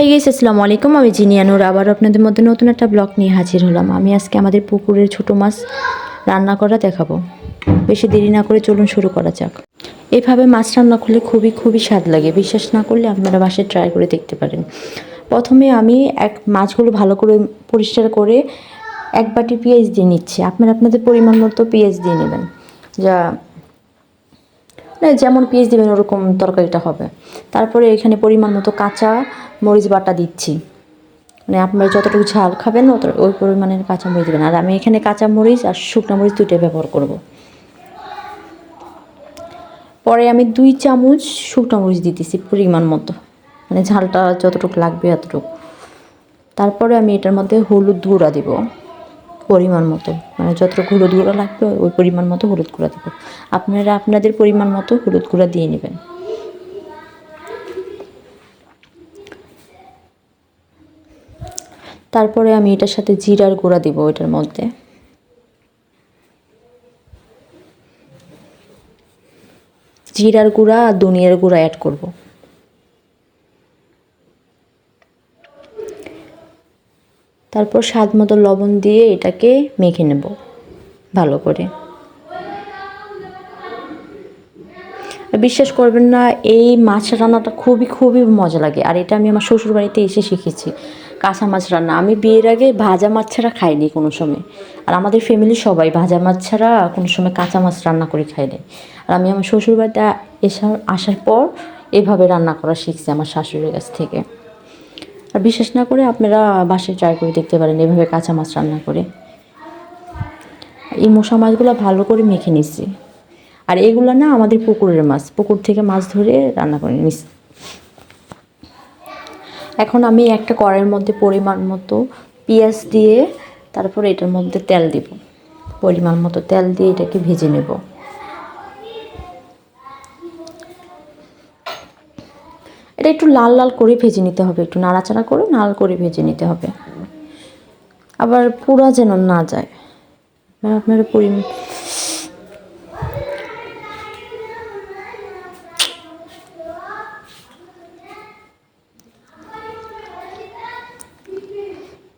High guess আসসালামু আলাইকুম আমি জিনিয়ানুর আবার আপনাদের মধ্যে নতুন একটা ব্লগ নিয়ে হাজির হলাম। আমি আজকে আমাদের পুকুরের ছোট মাছ রান্না করা দেখাবো। বেশি দেরি না করে চলুন শুরু করা যাক। এভাবে মাছ রান্না করলে খুবই খুবই স্বাদ লাগে। বিশ্বাস না করলে আপনারা বাসায় ট্রাই করে দেখতে পারেন। প্রথমে আমি এক মাছগুলো ভালো করে পরিষ্কার করে এক বাটি পেঁয়াজ দিয়ে নিচ্ছি। আপনারা আপনাদের পরিমাণ মতো পেঁয়াজ দিয়ে নেবেন। যা মানে যেমন পেঁয়াজ দেবেন ওরকম তরকারিটা হবে। তারপরে এখানে পরিমাণ মতো কাঁচা মরিচ বাটা দিচ্ছি। মানে আপনারা যতটুকু ঝাল খাবেন অত ওই পরিমাণের কাঁচা মরিচ দেবেন। আর আমি এখানে কাঁচা মরিচ আর শুকনো মরিচ দুইটাই ব্যবহার করব। পরে আমি দুই চামচ শুকনো মরিচ দিতেছি পরিমাণ মতো। মানে ঝালটা যতটুকু লাগবে এতটুকু। তারপরে আমি এটার মধ্যে হলুদ গুঁড়া দিব পরিমাণ মতো। মানে যতটুকু হলুদ গুঁড়া লাগবে, ওই পরিমাণ মতো হলুদ গুঁড়া দেবো। আপনারা আপনাদের পরিমাণ মতো হলুদ গুঁড়া দিয়ে নেবেন। তারপরে আমি এটার সাথে জিরার গুঁড়া দিব এটার মধ্যে। জিরার গুঁড়া আর ধনিয়ার গুঁড়া অ্যাড করব। তারপর স্বাদ মতো লবণ দিয়ে এটাকে মেখে নেব, ভালো করে। বিশ্বাস করবেন না, এই মাছ রান্নাটা খুবই খুবই মজা লাগে। আর এটা আমি আমার শ্বশুর বাড়িতে এসে শিখেছি, কাঁচা মাছ রান্না। আমি বিয়ের আগে ভাজা মাছ ছাড়া খাইনি কোনো সময়। আর আমাদের ফ্যামিলি সবাই ভাজা মাছ ছাড়া কোনো সময় কাঁচা মাছ রান্না করে খাইনি আর আমি আমার শ্বশুর বাড়িতে এসে, আসার পর এভাবে রান্না করা শিখছি আমার শাশুড়ির কাছ থেকে। আর বিশ্বাস না করে আপনারা বাসায় ট্রাই করে দেখতে পারেন এভাবে কাঁচা মাছ রান্না করে। এই মশা মাছগুলো ভালো করে মেখে নিচ্ছি। আর এগুলো না আমাদের পুকুরের মাছ, পুকুর থেকে মাছ ধরে রান্না করে নিচ্ছি। এখন আমি একটা কড়াইয়ের মধ্যে পরিমাণ মতো পেঁয়াজ দিয়ে তারপর এটার মধ্যে তেল দিব। পরিমাণ মতো তেল দিয়ে এটাকে ভেজে নেব। এটা একটু লাল লাল করে ভেজে নিতে হবে, একটু নাড়াচাড়া করে লাল করে ভেজে নিতে হবে। আবার পুরা যেন না যায়। আপনার পরিমাণ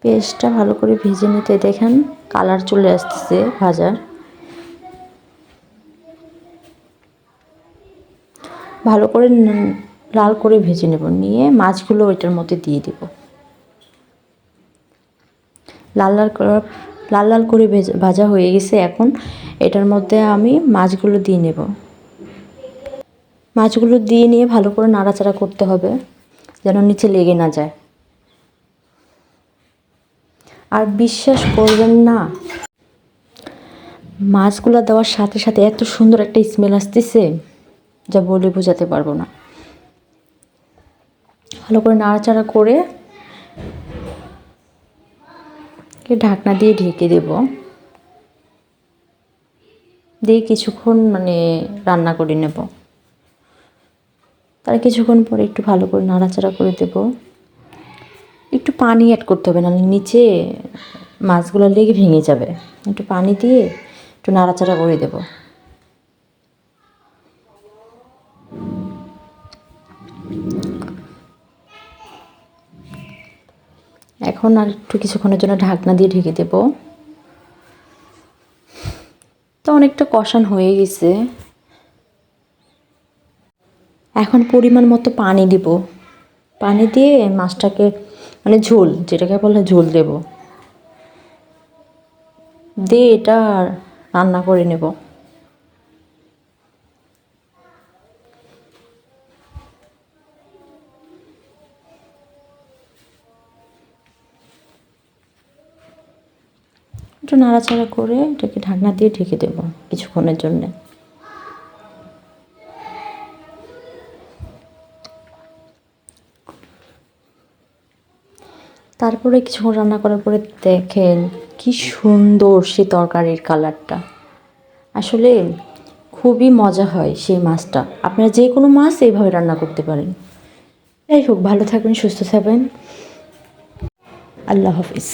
পেস্টটা ভালো করে ভেজে নিতে দেখেন কালার চলে আসতেছে ভাজার। ভালো করে লাল করে ভেজে নেব। নিয়ে মাছগুলো ওইটার মধ্যে দিয়ে দেব। লাল লাল করে, লাল লাল করে ভাজা হয়ে গেছে। এখন এটার মধ্যে আমি মাছগুলো দিয়ে নেব। মাছগুলো দিয়ে নিয়ে ভালো করে নাড়াচাড়া করতে হবে, যেন নিচে লেগে না যায়। আর বিশ্বাস করবেন না, মাছগুলো দেওয়ার সাথে সাথে এত সুন্দর একটা স্মেল আসতেছে, যা বলে বোঝাতে পারব না। ভালো করে নাড়াচাড়া করে ঢাকনা দিয়ে ঢেকে দেব। দিয়ে কিছুক্ষণ মানে রান্না করে নেব। তার কিছুক্ষণ পরে একটু ভালো করে নাড়াচাড়া করে দেবো। একটু পানি অ্যাড করতে হবে, নাহলে নিচে মাছগুলো লেগে ভেঙে যাবে। একটু পানি দিয়ে একটু নাড়াচাড়া করে দেব। এখন আর একটু কিছুক্ষণের জন্য ঢাকনা দিয়ে ঢেকে দেব। তো অনেকটা কষান হয়ে গেছে। এখন পরিমাণ মতো পানি দিব। পানি দিয়ে মাছটাকে মানে ঝোল, যেটাকে বলে ঝোল দেব। দিয়ে এটা রান্না করে নেব। একটু নাড়াচাড়া করে এটাকে ঢাকনা দিয়ে ঢেকে দেব কিছুক্ষণের জন্যে। তারপরে কিছুক্ষণ রান্না করার পরে দেখেন কি সুন্দর সে তরকারির কালারটা। আসলে খুবই মজা হয় সেই মাছটা। আপনারা যে কোনো মাছ এইভাবে রান্না করতে পারেন। যাই হোক, ভালো থাকবেন, সুস্থ থাকবেন। আল্লাহ হাফিজ।